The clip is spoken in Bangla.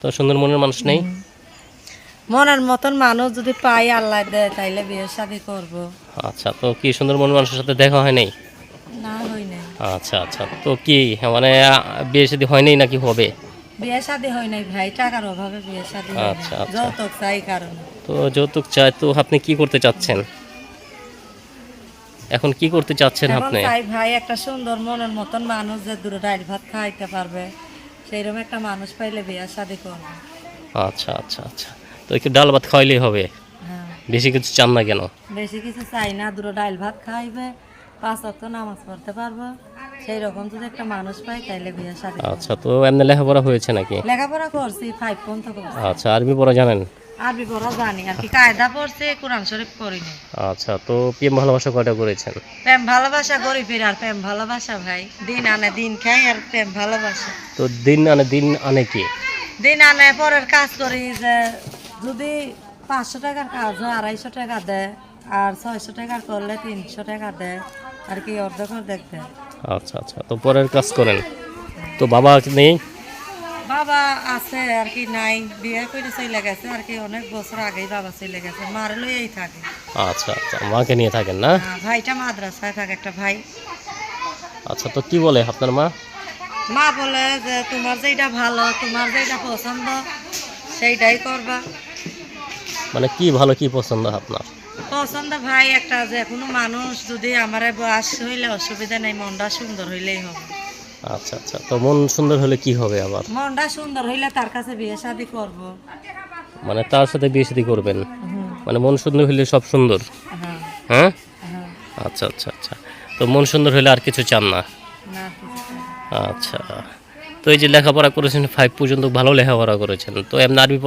তো সুন্দর মনের মানুষ নেই? মনের মতন মানুষ যদি পাই আল্লাহ দেয় তাইলে বিয়ে শাদি করব। আচ্ছা তো কি সুন্দর মনের মানুষের সাথে দেখা হয় নাই? না হই নাই। আচ্ছা আচ্ছা তো কি মানে বিয়ে শাদী হয়নি নাকি হবে? বিয়ে শাদি হয় নাই ভাই টাকার অভাবে বিয়ে শাদি আচ্ছা, নাই। আচ্ছা। যৌতুক চাই কারণে। তো যৌতুক চাই তো আপনি কি করতে চাচ্ছেন? এখন কি করতে চাচ্ছেন আপনি? ভাই একটা সুন্দর মনের মতন মানুষ যে দূরে ডাইল ভাত খাইতে পারবে। সেইরকম একটা মানুষ পাইলে বিয়া শাদি করবে। আচ্ছা আচ্ছা আচ্ছা। তো একটু ডাল ভাত খাওয়াইলেই হবে? হ্যাঁ। বেশি কিছু চান না কেন? বেশি কিছু চাই না দুটো ডাল ভাত খাইবে পাঁচ অক্ট নামাজ পড়তে পারব। সেই রকম যদি একটা মানুষ পাই তাইলে বিয়ে শাদি আচ্ছা তো এমনি লেখাপড়া হয়েছে নাকি? লেখাপড়া করছি ফাইভ পর্যন্ত করছি। আচ্ছা আরবি পড়া জানেন? আরবি পড়া জানি আর কি কায়দা পড়ছে কোরআন শরীফ করিনি আচ্ছা তো প্রেম ভালোবাসা কয়টা করেছেন? প্রেম ভালোবাসা করি ফির আর প্রেম ভালোবাসা ভাই দিন আনে দিন খাই আর প্রেম ভালোবাসা। তো দিন আনে দিন আনে কি? দিন আনে পরের কাজ করি যে যদি পাঁচশো টাকার কাজ হয় আড়াইশো টাকা দেয় আর ছয়শো টাকার করলে তিনশো টাকা দেয় আর কি অর্ধেক অর্ধেক দেয়। আচ্ছা আচ্ছা তো পরের কাজ করেন। তো বাবা নেই? বাবা আছে আর কি নাই। বিয়ে করে চলে গেছে আর কি অনেক বছর আগেই বাবা চলে গেছে মার লইয়াই থাকে। আচ্ছা আচ্ছা মাকে নিয়ে থাকেন না? হ্যাঁ, ভাইটা মাদ্রাসায় থাকে একটা ভাই। আচ্ছা তো কি বলে আপনার মা? মা বলে যে তোমার যেটা ভালো তোমার যেটা পছন্দ সেইটাই করবা। মানে কি ভালো কি পছন্দ আপনার? পছন্দ ভাই একটা যে কোনো মানুষ যদি আমার বয়স হইলে অসুবিধা নেই মনটা সুন্দর হইলেই হবে। আচ্ছা আচ্ছা। তো মন সুন্দর হলে কি হবে আবার? মনটা সুন্দর হইলে তার কাছে বিয়ে শাদি করব। মানে তার সাথে বিয়ে শাদী করবেন? মানে মন সুন্দর হলে সব সুন্দর? হ্যাঁ। হ্যাঁ? হ্যাঁ। আচ্ছা আচ্ছা আচ্ছা। তো মন সুন্দর হলে আর কিছু চান না? না আচ্ছা। তো এই যে লেখাপড়া করেছেন ফাইভ পর্যন্ত ভালো লেখাপড়া করেছেন। তো এমনি আরবি